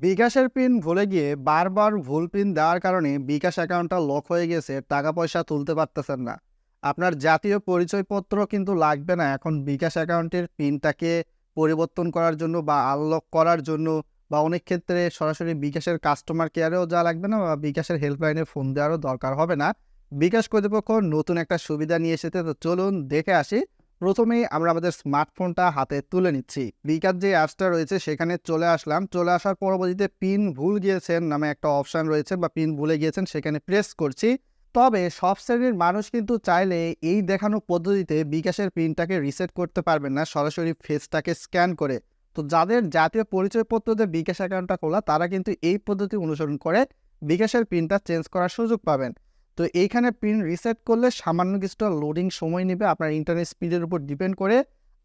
বিকাশের পিন ভুলে গিয়ে বারবার ভুল পিন দেওয়ার কারণে বিকাশ অ্যাকাউন্টটা লক হয়ে গেছে টাকা পয়সা তুলতে পারতেছেন না। আপনার জাতীয় পরিচয়পত্র কিন্তু লাগবে না, এখন বিকাশ অ্যাকাউন্টের পিনটাকে পরিবর্তন করার জন্য বা আনলক করার জন্য বা অনেক ক্ষেত্রে সরাসরি বিকাশের কাস্টমার কেয়ারেও যা লাগবে না বা বিকাশের হেল্পলাইনে ফোন দেওয়ারও দরকার হবে না। বিকাশ কর্তৃপক্ষ নতুন একটা সুবিধা নিয়ে এসেছে, তো চলুন দেখে আসি প্রথমেই আমরা আমাদের স্মার্টফোনটা হাতে তুলে নিচ্ছি। বিকাশ যে অ্যাপসটা রয়েছে, সেখানে চলে আসলাম। চলে আসার পরবর্তীতে পিন ভুল গিয়েছেন নামে একটা অপশান রয়েছে বা পিন ভুলে গিয়েছেন, সেখানে প্রেস করছি। তবে সব শ্রেণির মানুষ কিন্তু চাইলে এই দেখানো পদ্ধতিতে বিকাশের পিনটাকে রিসেট করতে পারবেন না, সরাসরি ফেসটাকে স্ক্যান করে। তো যাদের জাতীয় পরিচয়পত্রতে বিকাশ অ্যাকাউন্টটা খোলা, তারা কিন্তু এই পদ্ধতি অনুসরণ করে বিকাশের পিনটা চেঞ্জ করার সুযোগ পাবেন। তো এইখানে পিন রিসেট করলে সামান্য কিছুটা লোডিং সময় নেবে। আপনার ইন্টারনেট স্পিডের উপর ডিপেন্ড করে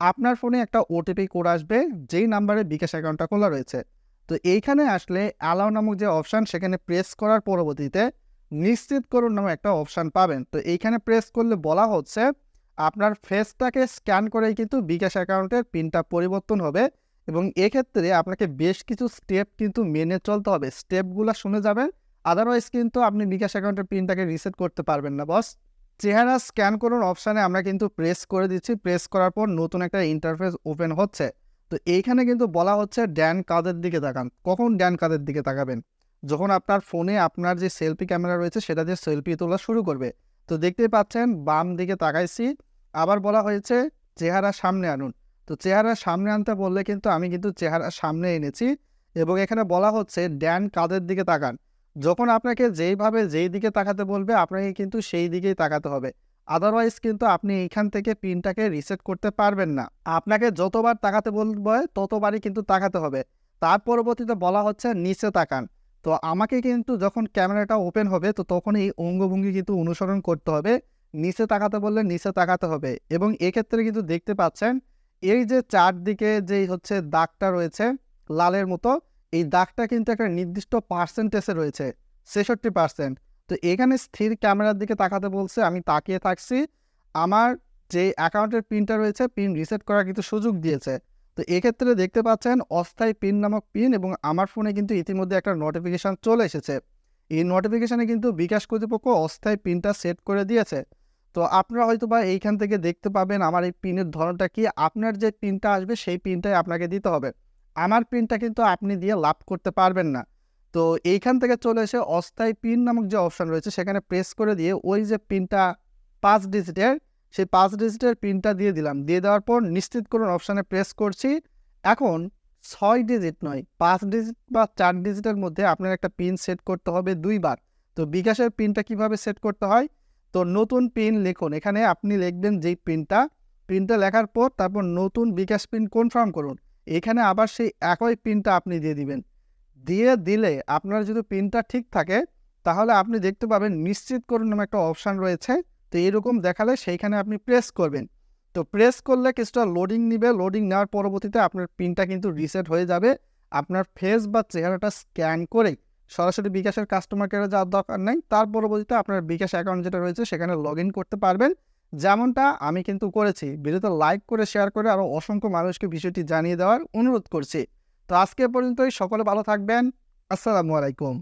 আপনার ফোনে একটা ওটিপি কোড আসবে, যেই নাম্বারে বিকাশ অ্যাকাউন্টটা খোলা রয়েছে। তো এইখানে আসলে অ্যালাউ নামক যে অপশান সেখানে প্রেস করার পরবর্তীতে নিশ্চিত করুন নামে একটা অপশান পাবেন। তো এইখানে প্রেস করলে বলা হচ্ছে আপনার ফেসটাকে স্ক্যান করেই কিন্তু বিকাশ অ্যাকাউন্টের পিনটা পরিবর্তন হবে এবং এক্ষেত্রে আপনাকে বেশ কিছু স্টেপ কিন্তু মেনে চলতে হবে। স্টেপগুলো শুনে যাবেন আদারওয়াইজ কিন্তু আপনি বিকাশ অ্যাকাউন্টের পিনটাকে রিসেট করতে পারবেন না বস চেহারা স্ক্যান করুন অপশানে আমরা কিন্তু প্রেস করে দিচ্ছি। প্রেস করার পর নতুন একটা ইন্টারফেস ওপেন হচ্ছে। তো এইখানে কিন্তু বলা হচ্ছে ড্যান কাদের দিকে তাকান। কখন ড্যান কাদের দিকে তাকাবেন? যখন আপনার ফোনে আপনার যে সেলফি ক্যামেরা রয়েছে, সেটা দিয়ে সেলফি তোলা শুরু করবে। তো দেখতেই পাচ্ছেন, বাম দিকে তাকাইছি। আবার বলা হয়েছে, চেহারা সামনে আনুন। তো চেহারা সামনে আনতে বললে কিন্তু আমি কিন্তু চেহারা সামনে এনেছি এবং এখানে বলা হচ্ছে ড্যান কাদের দিকে তাকান? যখন আপনাকে যেইভাবে যেই দিকে তাকাতে বলবে, আপনাকে কিন্তু সেই দিকেই তাকাতে হবে। আদারওয়াইজ কিন্তু আপনি এইখান থেকে পিনটাকে রিসেট করতে পারবেন না। আপনাকে যতবার তাকাতে বলবে, ততবারই কিন্তু তাকাতে হবে। তার পরবর্তীতে বলা হচ্ছে নিচে তাকান। তো আমাকে কিন্তু যখন ক্যামেরাটা ওপেন হবে, তো তখন এই অঙ্গভঙ্গি কিন্তু অনুসরণ করতে হবে। নিচে তাকাতে বললে নিচে তাকাতে হবে। এবং এক্ষেত্রে কিন্তু দেখতে পাচ্ছেন, এই যে চারদিকে যেই হচ্ছে দাগটা রয়েছে, লালের মতো এই দাগটা কিন্তু একটা নির্দিষ্ট পার্সেন্টেজে রয়েছে, ছেষট্টি পার্সেন্ট তো এখানে স্থির ক্যামেরার দিকে তাকাতে বলছে, আমি তাকিয়ে থাকছি, আমার যে অ্যাকাউন্টের পিনটা রয়েছে পিন রিসেট করার কিন্তু সুযোগ দিয়েছে। তো এক্ষেত্রে দেখতে পাচ্ছেন, অস্থায়ী পিন নামক পিন এবং আমার ফোনে কিন্তু ইতিমধ্যে একটা নোটিফিকেশান চলে এসেছে। এই নোটিফিকেশানে কিন্তু বিকাশ কর্তৃপক্ষ অস্থায়ী পিনটা সেট করে দিয়েছে। তো আপনারা হয়তো বা এইখান থেকে দেখতে পাবেন, আমার এই পিনের ধরনটা কি? আপনার যে পিনটা আসবে, সেই পিনটাই আপনাকে দিতে হবে। আমার পিনটা কিন্তু আপনি দিয়ে লাভ করতে পারবেন না। তো এইখান থেকে চলে এসে অস্থায়ী পিন নামক যে অপশান রয়েছে, সেখানে প্রেস করে দিয়ে ওই যে পিনটা পাঁচ ডিজিটের সেই পাঁচ ডিজিটের পিনটা দিয়ে দিলাম। দিয়ে দেওয়ার পর নিশ্চিত করুন অপশানে প্রেস করছি। এখন ছয় ডিজিট নয়, পাঁচ ডিজিট বা চার ডিজিটের মধ্যে আপনার একটা পিন সেট করতে হবে দুইবার। তো বিকাশের পিনটা কীভাবে সেট করতে হয়? তো নতুন পিন লিখুন। এখানে আপনি লিখবেন যেই পিনটা পিনটা লেখার পর তারপর নতুন বিকাশ পিন কনফার্ম করুন। এখানে আবার সেই একই পিনটা আপনি দিয়ে দিবেন। দিয়ে দিলে আপনার যদি পিনটা ঠিক থাকে, তাহলে আপনি দেখতে পাবেন নিশ্চিত করুন নামে একটা অপশান রয়েছে। তো এরকম দেখালে সেইখানে আপনি প্রেস করবেন। তো প্রেস করলে কিছুটা লোডিং নিবে। লোডিং নেওয়ার পরবর্তীতে আপনার পিনটা কিন্তু রিসেট হয়ে যাবে। আপনার ফেস বা চেহারাটা স্ক্যান করে সরাসরি বিকাশের কাস্টমার কেয়ারে যাওয়ার দরকার নেই। তার পরবর্তীতে আপনার বিকাশ অ্যাকাউন্ট যেটা রয়েছে, সেখানে লগ করতে পারবেন। যেমনটা আমি কিন্তু করেছি। ভিডিওতে লাইক করে শেয়ার করে আরও অসংখ্য মানুষকে বিষয়টি জানিয়ে দেওয়ার অনুরোধ করছি। তো আজকে পর্যন্তই, সকলে ভালো থাকবেন। আসসালামু আলাইকুম।